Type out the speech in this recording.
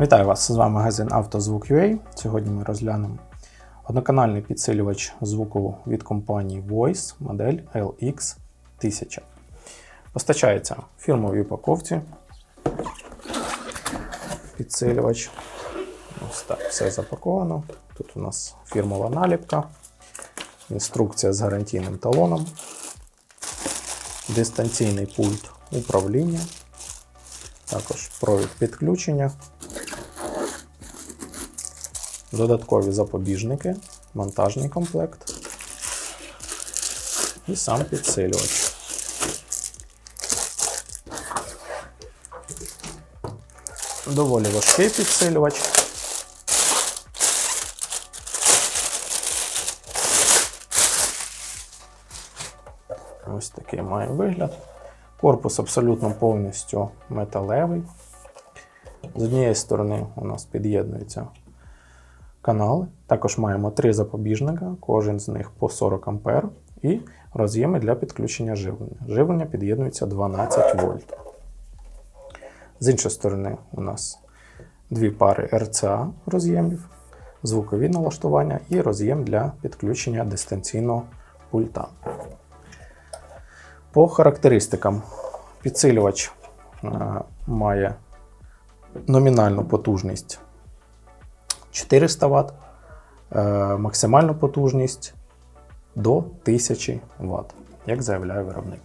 Вітаю вас! З вами магазин «Автозвук.UA». Сьогодні ми розглянемо одноканальний підсилювач звуку від компанії Voice модель LX1000. Постачається в фірмовій упаковці. Підсилювач. Ось так все запаковано. Тут у нас фірмова наліпка, інструкція з гарантійним талоном, дистанційний пульт управління, також провід підключення. Додаткові запобіжники, монтажний комплект і сам підсилювач. Доволі важкий підсилювач. Ось такий має вигляд. Корпус абсолютно повністю металевий. З однієї сторони у нас під'єднується канали. Також маємо три запобіжника, кожен з них по 40 А і роз'єми для підключення живлення. Живлення під'єднується 12 вольт. З іншої сторони, у нас дві пари RCA роз'ємів, звукові налаштування і роз'єм для підключення дистанційного пульта. По характеристикам підсилювач е, має номінальну потужність 400 Вт, е, максимальну потужність до 1000 Вт, як заявляє виробник.